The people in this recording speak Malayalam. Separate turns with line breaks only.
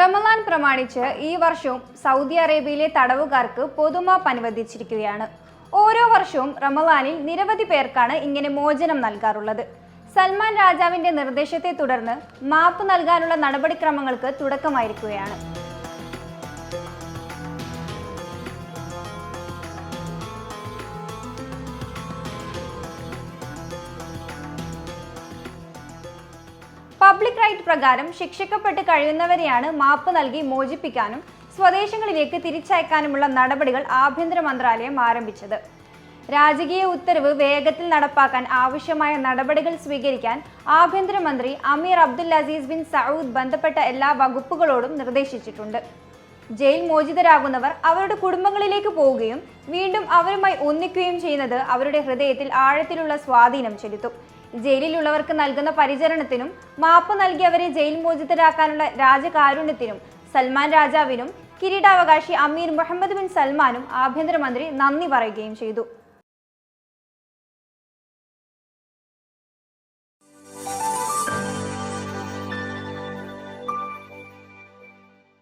റമലാൻ പ്രമാണിച്ച് ഈ വർഷവും സൗദി അറേബ്യയിലെ തടവുകാർക്ക് പൊതുമാപ്പ് അനുവദിച്ചിരിക്കുകയാണ് ഓരോ വർഷവും റമലാനിൽ നിരവധി പേർക്കാണ് ഇങ്ങനെ മോചനം നൽകാറുള്ളത്. സൽമാൻ രാജാവിന്റെ നിർദ്ദേശത്തെ തുടർന്ന് മാപ്പ് നൽകാനുള്ള നടപടിക്രമങ്ങൾക്ക് തുടക്കമായിരിക്കുകയാണ്. പബ്ലിക് റൈറ്റ് പ്രകാരം ശിക്ഷിക്കപ്പെട്ട് കഴിയുന്നവരെയാണ് മാപ്പ് നൽകി മോചിപ്പിക്കാനും സ്വദേശങ്ങളിലേക്ക് തിരിച്ചയക്കാനുമുള്ള നടപടികൾ ആഭ്യന്തര മന്ത്രാലയം ആരംഭിച്ചത്. രാജകീയ ഉത്തരവ് വേഗത്തിൽ നടപ്പാക്കാൻ ആവശ്യമായ നടപടികൾ സ്വീകരിക്കാൻ ആഭ്യന്തരമന്ത്രി Amir Abdul Aziz bin Saud ബന്ധപ്പെട്ട എല്ലാ വകുപ്പുകളോടും നിർദ്ദേശിച്ചിട്ടുണ്ട്. ജയിൽ മോചിതരാകുന്നവർ അവരുടെ കുടുംബങ്ങളിലേക്ക് പോവുകയും വീണ്ടും അവരുമായി ഒന്നിക്കുകയും ചെയ്യുന്നത് അവരുടെ ഹൃദയത്തിൽ ആഴത്തിലുള്ള സ്വാധീനം ചെലുത്തും. ജയിലിലുള്ളവർക്ക് നൽകുന്ന പരിചരണത്തിനും മാപ്പ് നൽകി അവരെ ജയിൽ മോചിതരാക്കാനുള്ള രാജകാരുണ്യത്തിനും സൽമാൻ രാജാവിനും കിരീടാവകാശി അമീർ മുഹമ്മദ് ബിൻ സൽമാനും ആഭ്യന്തരമന്ത്രി നന്ദി പറയുകയും ചെയ്തു.